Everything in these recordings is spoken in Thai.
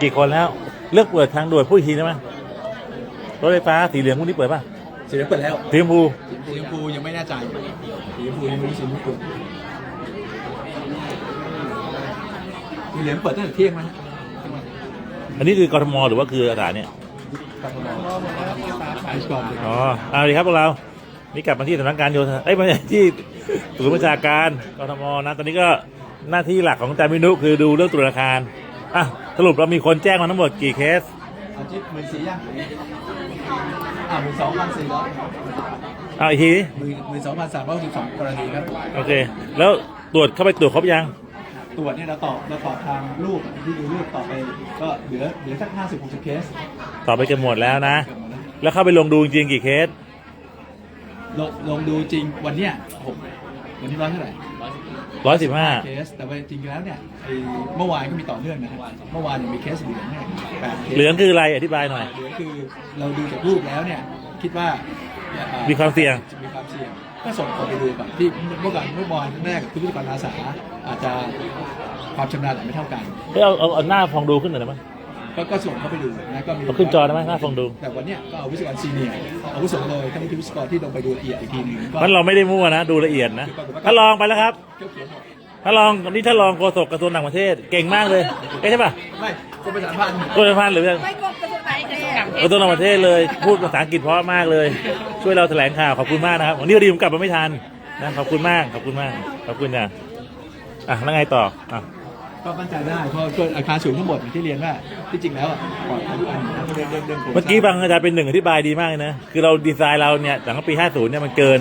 กี่คนแล้วเลือกเปิดทางด่วนพูดอีกทีได้ไหมรถไฟฟ้าสีเหลืองพวกนี้เปิดป่ะสีเหลืองเปิดแล้วสีชมพูสีชมพูยังไม่แน่ใจสีชมพูยังไม่รู้สีชมพูสีเหลืองเปิดตั้งแต่เที่ยงนะฮะอันนี้คือกรทมหรือว่าคืออากาศเนี่ยขายก่อนเลยอ๋อเอาดีครับพวกเรา นี่กลับมาที่สำนักงานโยธาเอ้ยไมาที่ศูนย์ประชาการกทมนะตอนนี้ก็หน้าที่หลักของอาจารย์วินุคือดูเรื่องตรวจอาคารอะ สรุปเรามีคนแจ้งมาทั้งหมดกี่เคสอาทิตย์หมื่นสี่ยังอ่าหมื่นสองพันสี่ร้อยเอาอีกทีดิหมื่นหมื่นสองพันสามร้อยสิบสองกรณีครับ โอเค แล้วตรวจเข้าไปตรวจครบยัง ตรวจเนี่ยเราตอบเราตอบทางรูปที่ดูรูปต่อไปก็เหลือเหลือสักห้าสิบหกสิบเคสตอบไปกันหมดแล้วนะ เกือบหมดแล้วแล้วเข้าไปลงดูจริงๆกี่เคสลงลงดูจริงวันเนี้ยหกวันที่ร้อยเท่าไหร่ ร้อยสิบห้าเคสแต่ว่าจริงๆแล้วเนี่ยไอ้เมื่อวานก็มีต่อเนื่องนะฮะเมื่อวานเนี่ยมีเคสเหลืองเนี่ยแปดเคสเหลืองคืออะไรอธิบายหน่อย เหลืองคือเราดูจากรูปแล้วเนี่ยคิดว่าอ่มีความเสี่ยงมีความเสี่ยงก็ส่งคนไปดูก่อนที่เมื่อก่อนเมื่อวานแรกคือพิธีกรอาสาอาจจะความชำนาญอาจไม่เท่ากัน เฮ้ยเอาเอาเอาหน้าฟองดูขึ้นหน่อยได้ไหม ก็ก็ส่งเข้าไปดูนะก็มีเอาขึ้นจอได้ไหมหน้าฟองดู แต่วันเนี้ยก็เอาวิศวกรซีเนียร์เอาวิศวกรเลยท่านวิศวกรที่ลงไปดูละเอียดอีกทีหนึงก็ มันเราไม่ได้มั่วนะ ดูละเอียดนะถ้าลองไปแล้วครับเขียนเขียนหมดถ้าลองนี่ถ้าลองโฆษกกระทรวงต่างประเทศเก่งมากเลยเอ๊ะใช่ป่ะไม่กรมประชาสัมพันธ์กรมพันธ์หรือยัง ไม่กดกระทรวงไหนกระทรวงต่างประเทกระศทรวงต่างประเทศเลยพูดภาษาอังกฤษเพราะมากเลย ช่วยเราแถลงข่าวขอบคุณมากนะครับวันนี้พอดีผมกลับมาไม่ทันนะขอบคุณมากขอบคุณมากขอบคุณจ้ะอะแล้วไงต่ออะ ก็มั่นใจได้เพราะเกิดอาคารสูงทั้งหมดอย่างที่เรียนว่าที่จริงแล้วอะปลอดภัยทุกอันเรื่องเรื่องเรื่องโครงสร้างเมื่อกี้บางอาจารย์เป็นหนึ่งอธิบายดีมากเลยนะ คือเราดีไซน์เราเนี่ยหลังปี 50 เนี่ยมันเกิน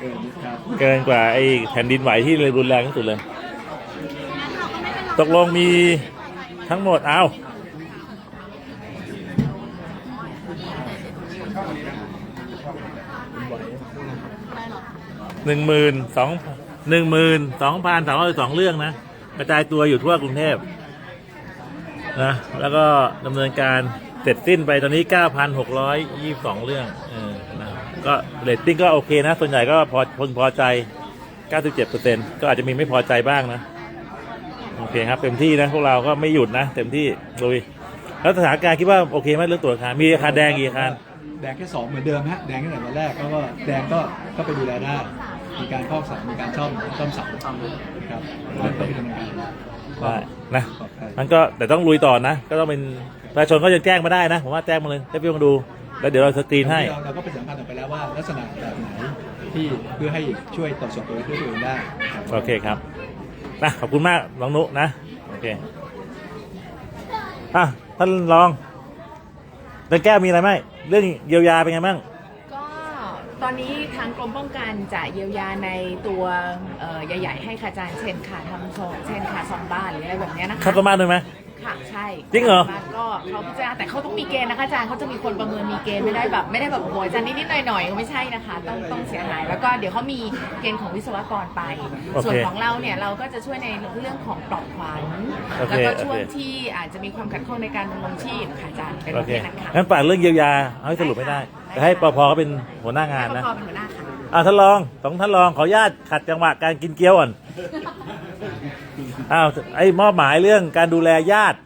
เกินครับ เกินกว่าไอ้แผ่นดินไหวที่รุนแรงที่สุดเลย ตกลงมีทั้งหมดเอาหนึ่งหมื่นสองหนึ่งหมื่นสองพันสามร้อยสองเรื่องนะก ระจายตัวอยู่ทั่วกรุงเทพนะแล้วก็ดำเนินการเสร็จสิ้นไปตอนนี้ 9,622 เรื่องออนะก็เรตติ้งก็โอเคนะ ส่วนใหญ่ก็พอพอพอใจ 97%ก็อาจจะมีไม่พอใจบ้างนะ โอเคครับ เต็มที่นะ พวกเราก็ไม่หยุดนะ เต็มที่ลุยแล้วสถานการณ์คิดว่าโอเคไหมเรื่องตัวอาคารมีอาคารแดงกี่อาคารแดงแค่สองเหมือนเดิมฮะแดงตั้งแต่วันแรกก็แดงก็ก็ไปดูแลได้มีการครอบเสามีการซ่อมซ่อมเสา ครับแล้วก็ไปดำเนินการได้นะปลอดภัยมันก็แต่ต้องลุยต่อนะ ก็ต้องเป็นประชาชนก็ยังแจ้งมาได้นะ ผมว่าแจ้งมาเลยให้พี่ลองดู แล้วเดี๋ยวเราสกรีนให้ เราเราก็ประชาสัมพันธ์ออกไปแล้วว่าลักษณะแบบไหนที่เพื่อให้ช่วยตรวจสอบตัวด้วยตัวเองได้ครับโอเคครับ นะ ขอบคุณมากน้องนุนะ โอเค อะ ท่านรองเรื่องแก้วมีอะไรไหม เรื่องเยียวยาเป็นไงบ้างก็ ตอนนี้ทางกรมป้องกันจะเยียวยาในตัวเอ่อใหญ่ๆให้ค่ะอาจารย์เช่นค่ะทำซองเช่นค่ะซองบ้านหรืออะไรแบบเนี้ยนะคะ คัดประมาณด้วยไหม ค่ะใช่จริงเหรอบ้านก็เขาพิจารณาแต่เขาต้องมีเกณฑ์นะคะอาจารย์เขาจะมีคนประเมินมีเกณฑ์ไม่ได้แบบไม่ได้แบบโอ้โหอาจารย์นิดๆหน่อยๆก็ไม่ใช่นะคะ ต้องต้องเสียหายแล้วก็เดี๋ยวเขามีเกณฑ์ของวิศวกรไป โอเคส่วนของเราเนี่ยเราก็จะช่วยในเรื่องของปลอบขวัญโอเคแล้วก็ช่วงโอเค ที่อาจจะมีความขัดข้องในการดำรงชีพค่ะอาจารย์เป็นปโอระเคเภทนั้นค่ะงั้นฝากเรื่องเยียวยาเอาให้สรุปไม่ได้ได้ค่ะแต่ ให้ปพเขาเป็นหัวหน้างานนะให้ปภเป็นหัวหน้าค่ะอ่าท่านรองสองท่านรองขออนุญาตขัดจังหวะการกินเกี๊ยวก่อน อ้าวไอ้มอบหมายเรื่องการดูแลญาติ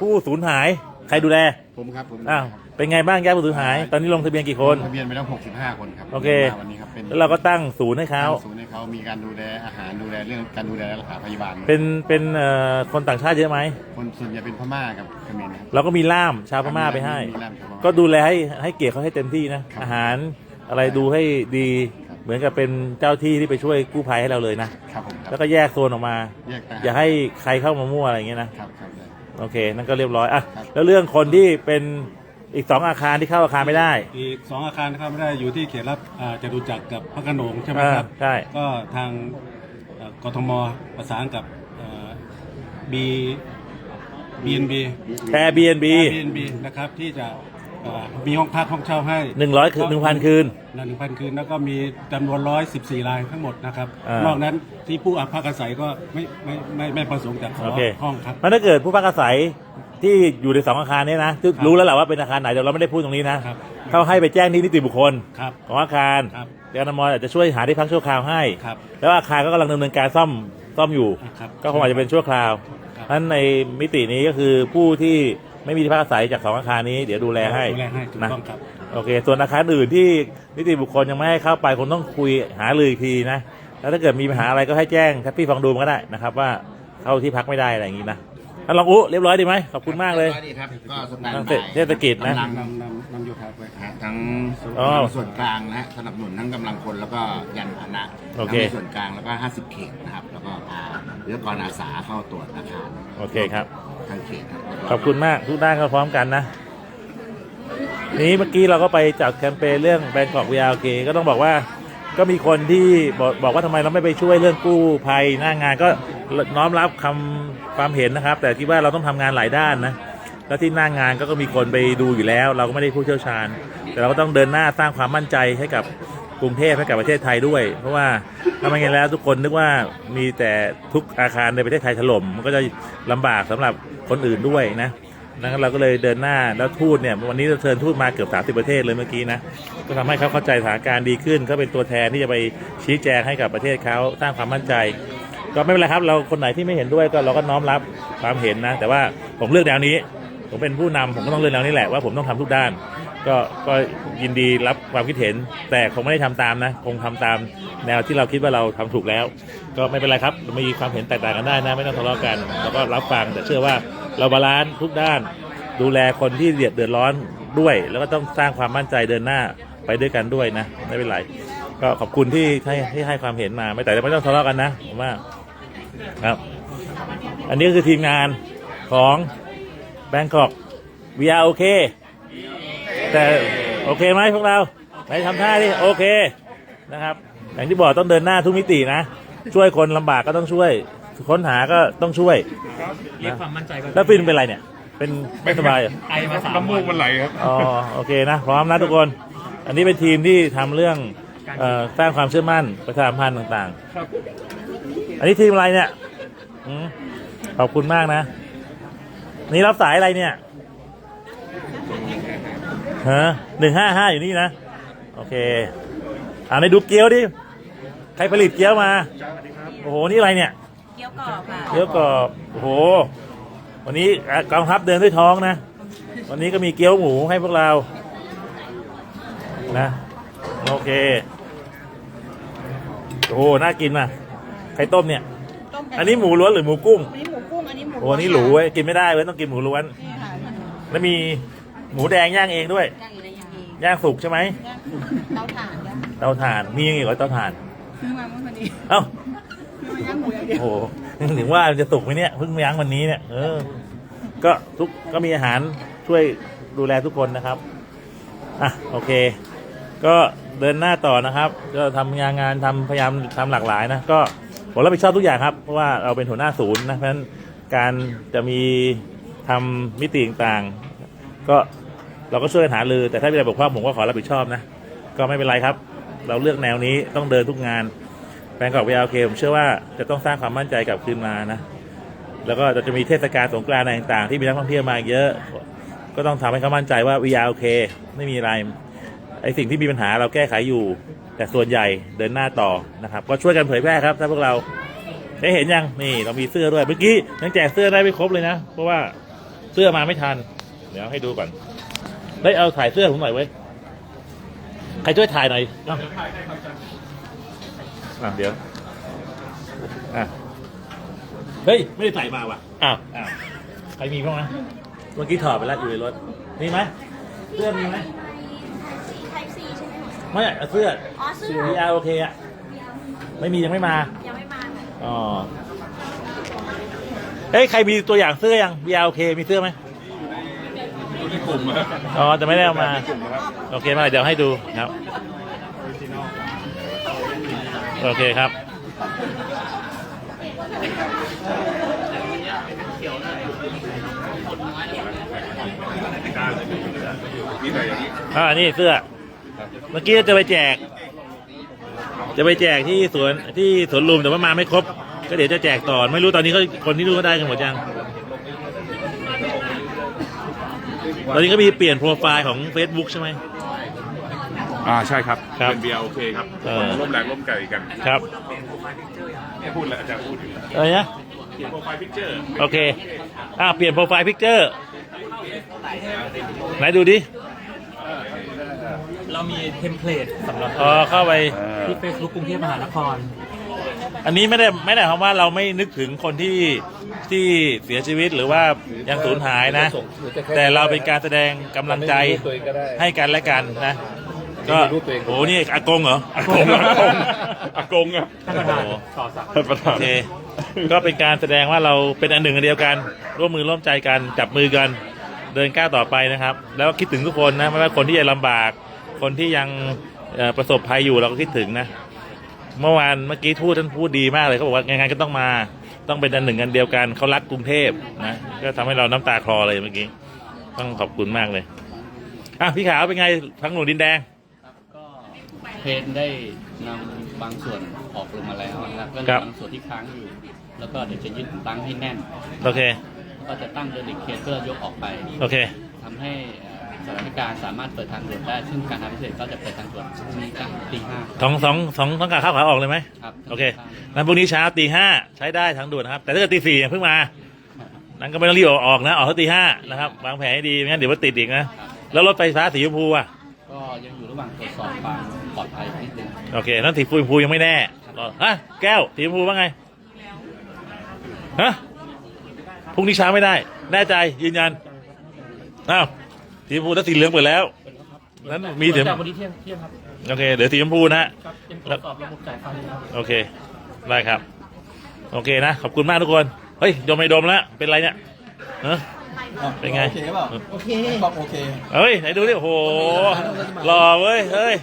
ผู้สูญหาย ใครดูแล ผมครับผมอ้าวเป็นไงบ้างญาติผู้สูญหาย ตอนนี้ลงทะเบียนกี่คน ทะเบียนไปแล้ว65 คนครับโอเค มาวันนี้ครับ เป็นแล้วเราก็ตั้งศูนย์ให้เขาศูนย์ให้เขามีการดูแลอาหารดูแลเรื่องการดูแลรักษาพยาบาลเป็นเป็นเอ่อคนต่างชาติเยอะไหมคนส่วนใหญ่เป็นพม่ากับเขมรครับ เราก็มีล่ามชาวพม่าไปให้ มีล่ามเฉพาะก็ดูแลให้ให้เกียรติเขาให้เต็มที่นะครับ อาหารอะไรดูให้ดีครับเหมือนกับเป็นเจ้าที่ที่ไปช่วยกู้ภัยให้เราเลยนะครับผมคแล้รัวบก็แยกโซนออกมา แยกต่างอย่าให้ใครเข้ามามั่วอะไรอย่างเงี้ยนะครับครับได้ โอเค นั่นก็เรียบร้อยอะครับ แล้วเรื่องคนที่เป็น อีกสองอาคารที่เข้าอาคารไม่ได้ อีกสองอาคารนะครับไม่ได้อยู่ที่เขตรับอ่าจตุจักรกับพระโขนงใช่ไหมครับอ่าใช่ ก็ทางเอ่อกทมประสานกับบีบีเอ็นบีแอร์บีเอ็นบีบีเอ็นบีนะครับที่จะเอ่อมีห้องพักห้องเช่าให้หนึ่งร้อยคืนหนึ่งพันคืน หนึ่งพันคืนแล้วก็มีจำนวนร้อยสิบสี่รายทั้งหมดนะครับอ่านนอกนั้นที่ผู้อาพักอาศัยก็ไม่ไม่ไม่ไม่ประสงค์จะขอโอเค ห้องครับมันถ้าเกิดผู้พักอาศัย ที่อยู่ในสองอาคารเนี้นะซึ่งครับรู้แล้วแหละว่าเป็นอาคารไหนเดี๋ยวเราไม่ได้พูดตรงนี้นะครับ เขาให้ไปแจ้งที่นิติบุคคลครับของอาคารครับเดี๋ยวนมอาจจะช่วยหาที่พักชั่วคราวให้ ครับ แล้วอาคารก็กำลังดำเนินการซ่อมซ่อมอยู่ ครับก็คงอาจจะเป็นชั่วคราวครับนั้นในมิตินี้ก็คือผู้ที่ไม่มีที่พักอาศัยจากสองอาคารนี้เดี๋ยวดูแลให้ดูแลให้ถูกนะต้องครับ โอเค ส่วนอาคารอื่นที่นิติบุคคลยังไม่ให้เข้าไปคงต้องคุยหาลืออีกทีนะแล้วถ้าเกิดมีปัญหาอะไรก็ให้แจ้งแคปปี้ฟองดูมก็ได้นะครับว่าเข้าที่พักไม่ได้อะไรอย่างนี้นะ ท่านรองอุ๊เรียบร้อยดีไหมขอบคุณมากเลยนี่ครับก็สแตนตั้งบาแต่ยเทศกิจนะ กำลังนำนำนำโยธาไปนะฮะทั้งอ๋อส่วนกลางนะฮะสนับสนุนทั้งกำลังคนแล้วก็ยันพาหนะโอเคทั้งในส่วนกลางแล้วก็ 50 เขตนะครับ แล้วก็พาวิทยากรอาสาเข้าตรวจอาคารโอเคครับ ทางเขตนะขอบคุณมากทุกด้านก็พร้อมกันนะ นี้เมื่อกี้เราก็ไปจัดแคมเปญเรื่องแบงกอกวีอาร์เคก็ต้องบอกว่า ก็มีคนที่บอกบอกว่าทำไมเราไม่ไปช่วยเรื่องกู้ภัยหน้างานก็น้อมรับคำความเห็นนะครับ แต่คิดว่าเราต้องทำงานหลายด้านนะแล้วที่หน้างานก็ก็มีคนไปดูอยู่แล้ว เราก็ไม่ได้ผู้เชี่ยวชาญ แต่เราก็ต้องเดินหน้าสร้างความมั่นใจให้กับกรุงเทพให้กับประเทศไทยด้วย เพราะว่าถ้าไม่งั้นแล้วทุกคนนึกว่ามีแต่ทุกอาคารในประเทศไทยถล่มมันก็จะลำบากสำหรับคนอื่นด้วยนะ นะเราก็เลยเดินหน้าแล้วทูตเนี่ยวันนี้เราเชิญทูตมาเกือบ30ประเทศเลยเมื่อกี้นะก็ทำให้เขาเข้าใจสถานการณ์ดีขึ้นเขาเป็นตัวแทนที่จะไปชี้แจงให้กับประเทศเขาสร้างความมั่นใจ ก็ไม่เป็นไรครับ เราคนไหนที่ไม่เห็นด้วยก็เราก็น้อมรับความเห็นนะ แต่ว่าผมเลือกแนวนี้ ผมเป็นผู้นำผมก็ต้องเลือกแนวนี้แหละว่าผมต้องทำทุกด้าน ก็ก็ยินดีรับความคิดเห็น แต่คงไม่ได้ทำตามนะคงทำตามแนวที่เราคิดว่าเราทำถูกแล้ว ก็ไม่เป็นไรครับมีความเห็นแตกต่างกันได้นะ ไม่ต้องทะเลาะกันแล้วก็รับฟังแต่เชื่อว่า เราบาลานซ์ทุกด้าน ดูแลคนที่เดือดเดือดร้อนด้วย แล้วก็ต้องสร้างความมั่นใจเดินหน้าไปด้วยกันด้วยนะ ไม่เป็นไร ก็ขอบคุณที่ให้ที่ให้ความเห็นมา ไม่แต่ไม่ต้องทะเลาะกันนะผมว่าครับ อันนี้คือทีมงานของแบง k อก VR โอเค แต่โอเคไหมพวกเราไหนทำท่าดิโอเคนะครับ อย่างที่บอกต้องเดินหน้าทุกมิตินะ ช่วยคนลำบากก็ต้องช่วย ค้นหาก็ต้องช่วย เรียกความมั่นใจก่อนแล้วฟินเป็นไรเนี่ย เป็นไม่สบายเหรอไอมาสามน้ำมูกวัมันไหลครับ อ๋อโอเคนะ พร้อมนะทุกคน อันนี้เป็นทีมที่ทำเรื่องเออสร้างความเชื่อมั่นประชาสัมพันธ์ต่างๆ อันนี้ทีมอะไรเนี่ยอืมขอบคุณมากนะ นี่รับสายอะไรเนี่ยฮะหนึ่งห้าห้าอยู่นี่นะ โอเคอ่าในดูเกี๊ยวดิ ใครผลิตเกี๊ยวมา โอ้โห นี่อะไรเนี่ยเกี๊ ยวกรอบค่ะเกี๊ยวกรอบโอ้โห วันนี้อะกองทัพเดินด้วยท้องนะ วันนี้ก็มีเกี๊ยวหมูให้พวกเรา นะ โอเค โอ้โห น่ากินนะไข่ต้มเนี่ย ต้มกัอันนี้หมูล้วนหรือหมูกุ้ง อันนี้หมูกุ้ง อันนี้หมูโอ้โหอันนี้หรูเว้ย กินไม่ได้เว้ย ต้องกินหมูล้วน นี่ค่ะแล้วมีหมูแดงย่างเองด้วย ย่างอยู่ในอย่างนี้ย่างสุกใช่ไหมย่างเตาถ่านย่างเตาถ่าน มียังไงเหรอเตาถ่าน ซื้อมาเมื่อวันนี้ เอ้าซื้อมาย่างหมูอย่างเดียวโอ้โหถึงว่าจะสุกไหมเนี่ยเพิ่งยั้งวันนี้เนี่ยเออ ก็ทุกก็มีอาหารช่วยดูแลทุกคนนะครับอะโอเค ก็เดินหน้าต่อนะครับ ก็ทำงานงานทำพยายามทำหลากหลายนะก็ผมรับผิดชอบทุกอย่างครับเพราะว่าเราเป็นหัวหน้าศูนย์นะเพราะฉะนั้นการจะมีทำมิติต่างๆ ก็เราก็ช่วยหาลือแต่ถ้ามีอะไรบกพร่องผมก็ขอรับผิดชอบนะ ก็ไม่เป็นไรครับ เราเลือกแนวนี้ต้องเดินทุกงาน แบงกอกวีโอเคผมเชื่อว่าจะต้องสร้างความมั่นใจกลับคืนมานะ แล้วก็จะมีเทศกาลสงกรานต์ต่างๆ ที่มีนักท่องเที่ยวมาเยอะ ก็ต้องทำให้เขามั่นใจว่า VR โอเคไม่มีอะไรไอสิ่งที่มีปัญหาเราแก้ไขอยู่ แต่ส่วนใหญ่เดินหน้าต่อนะครับ ก็ช่วยกันเผยแพร่ครับถ้าพวกเราได้เห็นยังนี่เรามีเสื้อด้วยเมื่อกี้ยังแจกเสื้อได้ไม่ครบเลยนะ เพราะว่าเสื้อมาไม่ทัน เดี๋ยวให้ดูก่อน ได้เอาถ่ายเสื้อผมหน่อยเว้ยใครช่วยถ่ายหน่อยเอ้าอะเดี๋ยวอะเฮ้ยไม่ได้ใส่มาว่ะอ้าวอ้าวใครมีบ้างนะเมื่อกี้ถอดไปแล้วอยู่ในรถมีไหมเสื้อมีไหม Type C ใช่ไหมคะไม่เอาเสื้ออ๋อเสื้อ VR โอเคอะไม่มียังไม่มายังไม่มาค่ะอ๋อเฮ้ยใครมีตัวอย่างเสื้อยัง VR โอเคมีเสื้อไหมที่กลุ่มอะอ๋อแต่ไม่ได้เอามาโอเคมาเดี๋ยวให้ดูครับ โอเคครับอ่านี้อ่เสื้อ เมื่อกี้จะไปแจก จะไปแจกที่สวนที่สวนลุมแต่ว่ามาไม่ครบ ก็เดี๋ยวจะแจกต่อ ไม่รู้ตอนนี้เขาคนที่รู้ก็ได้กันหมดยัง ตอนนี้ก็มีเปลี่ยนโปรไฟล์ของ Facebook ใช่ไหม อ่าใช่ครับ ครับเป็นเบียร์โอเคครับเออ ร่วมแรงร่วมใจกันครับไม่พูดแล้วอาจารย์พูดอยู่อะไรนะเขียนโปรไฟล์พิกเจอร์โอเคอ่าเปลี่ยนโปรไฟล์พิกเจอร์ไหนดูดิเรามีเทมเพลตสำหรับอ๋อเข้าไป ที่ Facebook กรุงเทพมหานคร อันนี้ไม่ได้ไม่ได้คำว่าเราไม่นึกถึงคนที่ที่เสียชีวิตหรือว่ายังสูญหายนะ แต่เราเป็นการแสดงกำลังใจให้กันและกันนะ ก็โอ้นี่อากงเหรออากงอากงอากงอะท่านประธานโอ้โหต่อสักดิ์โอเคก็เป็นการแสดงว่าเราเป็นอันหนึ่งอันเดียวกัน ร่วมมือร่วมใจกันจับมือกันเดินก้าวต่อไปนะครับ แล้วก็คิดถึงทุกคนนะไม่ว่าคนที่ยังลำบาก คนที่ยังเอ่อประสบภัยอยู่เราก็คิดถึงนะ เมื่อวานเมื่อกี้ทูตท่านพูดดีมากเลยเขาบอกว่ายังไงก็ต้องมาต้องเป็นอันหนึ่งอันเดียวกันเขารักกรุงเทพนะก็ทำให้เราน้ำตาคลอเลยเมื่อกี้ต้องขอบคุณมากเลยอะพี่ขาวเป็นไงทั้งหนุนดินแดงก็ เพนได้นำบางส่วนออกลงมาแล้วนะครับก็เหคลืรัอบ บางส่วนที่ค้างอยู่ แล้วก็เดี๋ยวจะยึดตั้งให้แน่นโอเคก็จะตั้งเดลิเคเตอร์ยกออกไปโอเค ทำให้เอ่อสถานการณ์สามารถเปิดทางด่วนได้ ซึ่งการทำพิเศษก็จะเปิดทางด่วนพรุ่งนี้กลางตีห้าสองสองสองต้องการเข้าขาออกเลยไหมครับโอเคนั้นพรุ่งนี้เช้าตีห้าใช้ได้ทั้งด่วนนะครับ แต่ถ้าเกิดตีสี่เพิ่งมา นั้นก็ไม่ต้องรีบออกนะ ออกเท่าตีห้านะครับ วางแผนให้ดีไม่งั้นเดี๋ยวว่าติดอีกนะ แล้วรถไฟฟ้าสีชมพูอะ ก็ยังอยู่ระหว่างตรวจสอบความ ปลอดภัยนิดนึงโอเคนั้นสีชมพูยังไม่แน่รอฮะแก้วสีชมพูว่าไงฮะพรุ่งนี้เช้าไม่ได้ แน่ใจยืนยันอ้าวสีชมพูถ้าสีเหลืองเปิดแล้วนั้นมีเสียงจากวันนี้เที่ยงเที่ยงครับโอเคเดี๋ยวสีชมพูนะครับเป็นตรวจสอบระบบจ่ายไฟครับโอเคได้ครับ โอเคนะ ขอบคุณมากทุกคน เฮ้ยดมไม่ดมแล้วเป็นไรเนี่ยเออ เป็นไง โอเคเปล่าโอเคบอกโอเคเฮ้ยไหนดูดิโอ้โหหล่อเว้ยเฮ้ย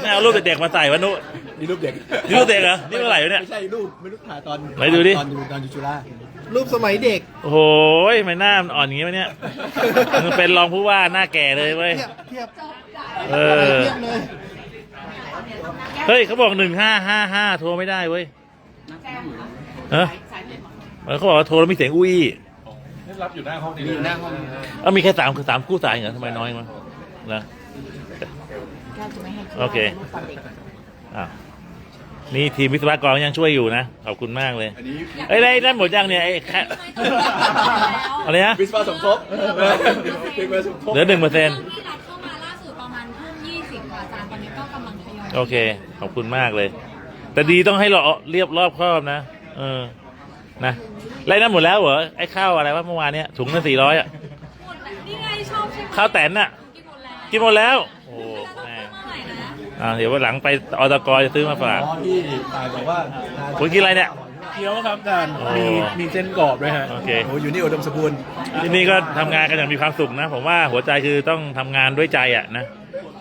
ไม่เอารูปเด็กๆมาใส่วะนุนี่รูปเด็กนี่รูปเด็กเหรอนี่เมื่อไหร่วะเนี่ย ไม่ใช่รูปไม่รูปถ่ายตอนไหนดูดิ ตอนอยู่ตอนอยู่จุฬารูปสมัยเด็กโอ้โหไม่หน้ามันอ่อนอย่างงี้วะเนี่ยมึงเป็นรองผู้ว่าหน้าแก่เลยเว้ย เทียบเทียบเออ เทียบเลยเฮ้ยเขาบอกหนึ่งห้าห้าห้าโทรไม่ได้เว้ยเออเขาบอกว่าโทรแล้วมีเสียงอุ้ย รับอยู่หน้าห้องนี้มีหน้าห้องเอ้ามีแค่สามคือสามคู่สายเหรอทำไมน้อยมั้งนะแก้วจะไม่ให้โอเครูปตอนเด็กอ้าวนี่ทีมวิศวกรยังช่วยอยู่นะขอบคุณมากเลยอันนี้เอ้ยได้นั่นหมดยังเนี่ยไอ้แค่อะไรนะวิศวะสมทบเด็กมาสมทบเหลือหนึ่งเปอร์เซ็นต์ที่รับเข้ามาล่าสุดประมาณทุ่มยี่สิบค่ะอาจารย์ตอนนี้ก็กำลังทยอยโอเค ขอบคุณมากเลย แต่ดีต้องให้เราเรียบรอบครอบนะ เออ นะ ไล่นั่นหมดแล้วเหรอ ไอ้ข้าวอะไรวะเมื่อวานเนี้ยถุงละสี่ร้อยอะ หมดแล้วนี่ไงชอบใช่ไหมข้าวแตนน่ะ กินหมดแล้วกินหมดแล้ว โอ้โหแม่เมื่อไหร่นะ อ่าเดี๋ยววันหลังไปอตกจะซื้อมาฝากอ๋อที่ถ่ายบอกว่าคุณกินอะไรเนี่ย เกี๊ยวครับอาจารย์โอ้มีมีเส้นกรอบด้วยฮะโอเค โอ้อยู่นี่อุดมสมบูรณ์ที่นี่ก็ทำงานกันอย่างมีความสุขนะ ผมว่าหัวใจคือต้องทำงานด้วยใจอะนะ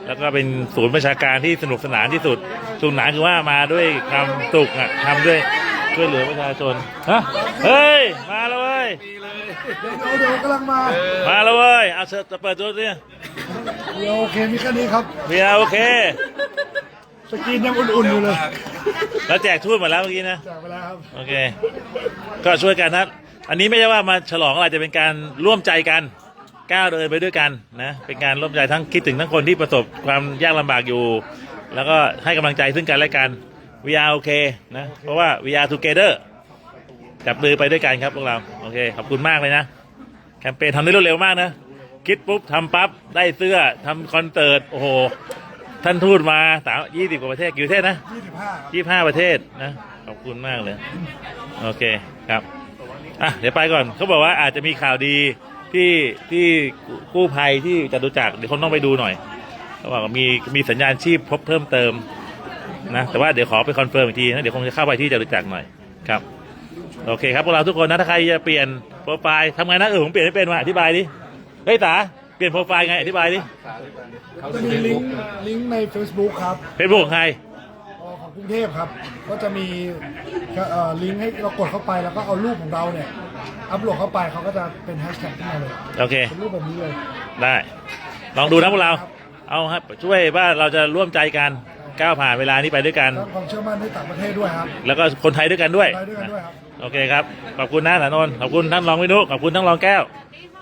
แล้วก็เป็นศูนย์ประชาการที่สนุกสนานที่สุดสนุกสนานคือว่ามาด้วยความสุขอะทำด้วย ช่วยเหลือประชาชนฮะเฮ้ย มาแล้วเว้ย เดี๋ยวกำลังมามาแล้วเว้ย เอาเชิญจะเปิดตัวเนี่ยโอเคมีแค่นี้ครับเบียร์โอเค สกินยังอุ่นๆอยู่เลยแล้วแจกถ้วยมาแล้วเมื่อกี้นะ จากไปแล้วครับ โอเค ก็ช่วยกันนะอันนี้ไม่ใช่ว่ามาฉลองอะไรจะเป็นการร่วมใจกันก้าวเดินไปด้วยกันนะ เป็นการร่วมใจทั้งคิดถึงทั้งคนที่ประสบความยากลำบากอยู่ แล้วก็ให้กำลังใจซึ่งกันและกัน we are okay นะ เพราะว่า we are together จับมือไปด้วยกันครับพวกเรา โอเค ขอบคุณมากเลยนะ แคมเปญทำได้รวดเร็วมากนะ คิดปุ๊บทำปั๊บ ได้เสื้อทำคอนเสิร์ต โอ้โห ท่านทูตมาสามยี่สิบกว่าประเทศ กี่ประเทศนะยี่ห้าประเทศนะ ขอบคุณมากเลย โอเคครับ อะ เดี๋ยวไปก่อน เขาบอกว่าอาจจะมีข่าวดีที่ที่กู้ภัยที่จตุจักรเดี๋ยวคนต้องไปดูหน่อยเขาบอกว่ามีมีสัญญาณชีพพบเพิ่มเติม นะแต่ว่าเดี๋ยวขอไปคอนเฟิร์มอีกทีนะเดี๋ยวคงจะเข้าไปที่จตุจักรหน่อยครับโอเคครับพวกเราทุกคนนะถ้าใครจะเปลี่ยนโปรไฟล์ทำไงนะเออผมเปลี่ยนไม่เป็นมาอธิบายดิเฮ้ยตาเปลี่ยนโปรไฟล์ไงอธิบายดิจะมีลิงก์ลิงก์ใน Facebook ครับเฟซบุ๊กของใครเอ่อของกรุงเทพครับ ก็จะมีเอ่อลิงก์ให้เรากดเข้าไปแล้วก็เอารูปของเราเนี่ย อัพโหลดเข้าไปเขาก็จะเป็นแฮชแท็กขึ้นมาเลยโอเค เป็นรูปแบบนี้เลย ได้ ลองดูนะพวกเรา เอาครับช่วยว่าเราจะร่วมใจกัน ก้าวผ่านเวลานี้ไปด้วยกันสร้างความเชื่อมั่นให้ต่างประเทศด้วยครับแล้วก็คนไทยด้วยกันด้วย ไปด้วยกันด้วยครับ โอเคครับ ขอบคุณนะสานนท์ขอบคุณท่านรองวินุขอบคุณท่านรองแก้ว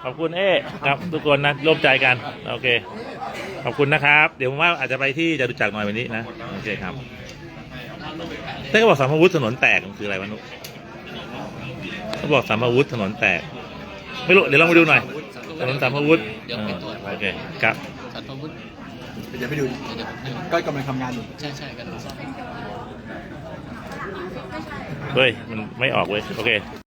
ขอบคุณเอ๊ครับทุกคนนะร่วมใจกัน โอเค ขอบคุณนะครับ เดี๋ยวผมว่าอาจจะไปที่จตุจักรหน่อยวันนี้นะ โอเคครับถ้าเขาบอกสามอาวุธถนนแตกมันคืออะไรวะนุ๊กเขาบอกสามอาวุธถนนแตก ไม่รู้ เดี๋ยวลองไปดูหน่อยสังถนนสัมภวุฒิเดี๋ยวไปตรวจโอเคครับสัตว์วุฒิ เดี๋ยวไปดูเดี๋ยวเดี๋ยวก็กำลังทำงานอยู่ใช่ใช่กันดูซ่อมเฮ้ย มันไม่ออกเว้ย โอเค